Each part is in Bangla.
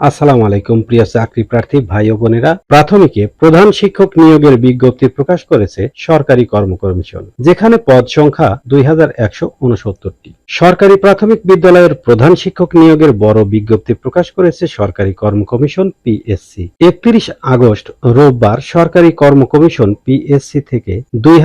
আসসালামু আলাইকুম, প্রিয় চাকরি প্রার্থী ভাই ও বোনেরা। প্রাথমিকে প্রধান শিক্ষক নিয়োগের বিজ্ঞপ্তি প্রকাশ করেছে সরকারি কর্ম কমিশন যেখানে পদ সংখ্যা দুই সরকারি প্রাথমিক বিদ্যালয়ের প্রধান শিক্ষক নিয়োগের বড় বিজ্ঞপ্তি প্রকাশ করেছে সরকারি কর্ম কমিশন পিএসসি একত্রিশ আগস্ট রোববার সরকারি কর্ম কমিশন পিএসসি থেকে দুই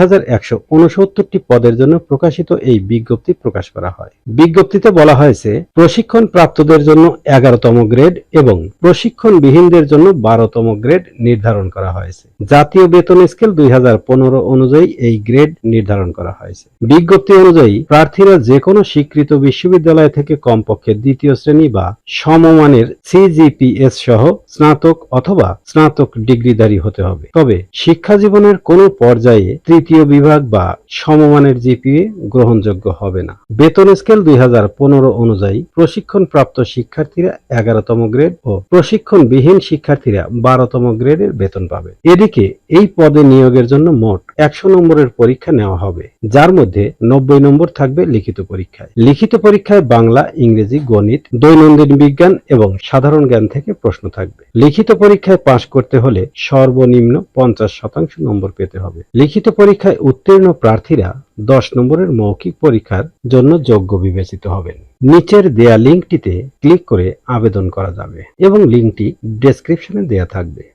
পদের জন্য প্রকাশিত এই বিজ্ঞপ্তি প্রকাশ করা হয়। বিজ্ঞপ্তিতে বলা হয়েছে প্রশিক্ষণ প্রাপ্তদের জন্য এগারোতম গ্রেড এবং প্রশিক্ষণবিহীনদের জন্য বারোতম গ্রেড নির্ধারণ করা হয়েছে। জাতীয় বেতন স্কেল দুই হাজার পনেরো অনুযায়ী এই গ্রেড নির্ধারণ করা হয়েছে। বিজ্ঞপ্তি অনুযায়ী, প্রার্থীরা যে কোনো স্বীকৃত বিশ্ববিদ্যালয় থেকে কমপক্ষে দ্বিতীয় শ্রেণি বা সমমানের সিজিপিএস সহ স্নাতক অথবা স্নাতক ডিগ্রিধারী হতে হবে। তবে শিক্ষা জীবনের কোনো পর্যায়ে তৃতীয় বিভাগ বা সমমানের জিপিএ গ্রহণযোগ্য হবে না। বেতন স্কেল দুই হাজার পনেরো অনুযায়ী প্রশিক্ষণপ্রাপ্ত শিক্ষার্থীরা এগারোতম গ্রেড ও প্রশিক্ষণবিহীন শিক্ষার্থীরা বারোতম গ্রেডের বেতন পাবে। এদিকে এই পদে নিয়োগের জন্য মোট একশো নম্বরের পরীক্ষা নেওয়া হবে, যার মধ্যে নব্বই নম্বর থাকবে লিখিত পরীক্ষায়। লিখিত পরীক্ষায় বাংলা, ইংরেজি, গণিত, দৈনন্দিন বিজ্ঞান এবং সাধারণ জ্ঞান থেকে প্রশ্ন থাকবে। লিখিত পরীক্ষায় পাশ করতে হলে সর্বনিম্ন পঞ্চাশ শতাংশ নম্বর পেতে হবে। লিখিত পরীক্ষায় উত্তীর্ণ প্রার্থীরা দশ নম্বরের মৌখিক পরীক্ষার জন্য যোগ্য বিবেচিত হবেন। নিচের দেয়া লিঙ্কটিতে ক্লিক করে আবেদন করা যাবে এবং লিঙ্কটি ডেসক্রিপশনে দেয়া থাকবে।